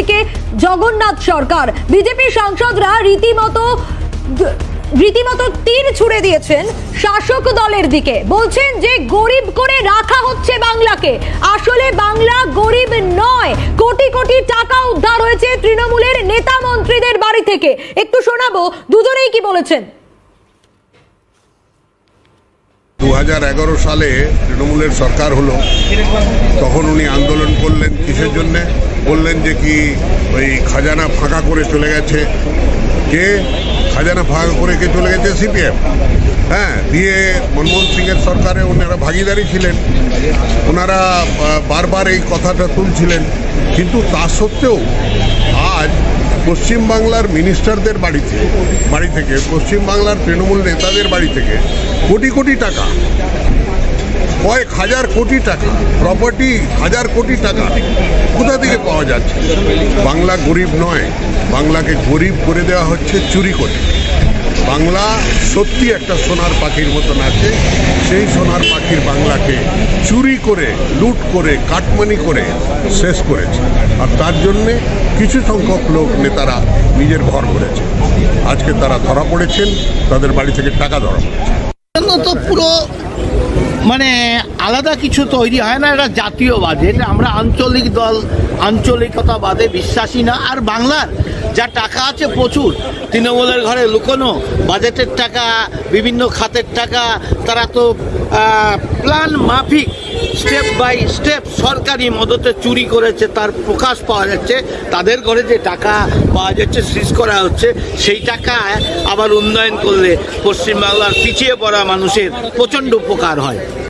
থেকে জগন্নাথ সরকার। বিজেপি সাংসদরা রীতিমতো রীতিমতো তীর ছুড়ে দিয়েছেন শাসক দলের দিকে। বলছেন যে গরিব করে রাখা হচ্ছে বাংলাকে। আসলে বাংলা গরিব নয়। কোটি কোটি টাকা উদ্ধার হয়েছে তৃণমূলের নেতা মন্ত্রীদের বাড়ি থেকে। একটু শোনাবো, দুজনেই কি বলেছেন? দু সালে তৃণমূলের সরকার হলো, তখন উনি আন্দোলন করলেন কিসের জন্যে? বললেন যে কি ওই খাজানা ফাঁকা করে চলে গেছে। কে? খাজানা ফাঁকা করে কে চলে গেছে? সিপিএম। হ্যাঁ দিয়ে মনমোহন সিংয়ের সরকারে ওনারা ভাগিদারি ছিলেন। ওনারা বারবার এই কথাটা তুলছিলেন। কিন্তু তা সত্ত্বেও আজ পশ্চিমবাংলার মিনিস্টারদের বাড়িতে, বাড়ি থেকে, পশ্চিমবাংলার তৃণমূল নেতাদের বাড়ি থেকে কোটি কোটি টাকা কয়েক হাজার কোটি টাকা প্রপার্টি হাজার কোটি টাকা কোথা থেকে পাওয়া যাচ্ছে? বাংলা গরিব নয়, বাংলাকে গরিব করে দেওয়া হচ্ছে চুরি করে। বাংলা সত্যি একটা সোনার পাখির মতন আছে, সেই সোনার পাখির বাংলাকে চুরি করে, লুট করে, কাটমানি করে শেষ করেছে। আর তার জন্যে কিছু সংখ্যক লোক, নেতারা নিজের ঘর করেছে। আজকে তারা ধরা পড়েছেন, তাদের বাড়ি থেকে টাকা ধরা পড়েছে। তো পুরো মানে আলাদা কিছু তৈরি হয় না, এটা জাতীয়বাদী। এটা আমরা আঞ্চলিক দল, আঞ্চলিকতাবাদে বিশ্বাসী না। আর বাংলার যা টাকা আছে প্রচুর, তৃণমূলের ঘরে লুকোনো, বাজেটের টাকা, বিভিন্ন খাতের টাকা, তারা তো প্ল্যান মাফিক স্টেপ বাই স্টেপ সরকারি মদতে চুরি করেছে, তার প্রকাশ পাওয়া যাচ্ছে। তাদের ঘরে যে টাকা পাওয়া যাচ্ছে সিজ করা হচ্ছে, সেই টাকা আবার উন্নয়ন করলে পশ্চিমবাংলার পিছিয়ে পড়া মানুষের প্রচণ্ড উপকার হয়।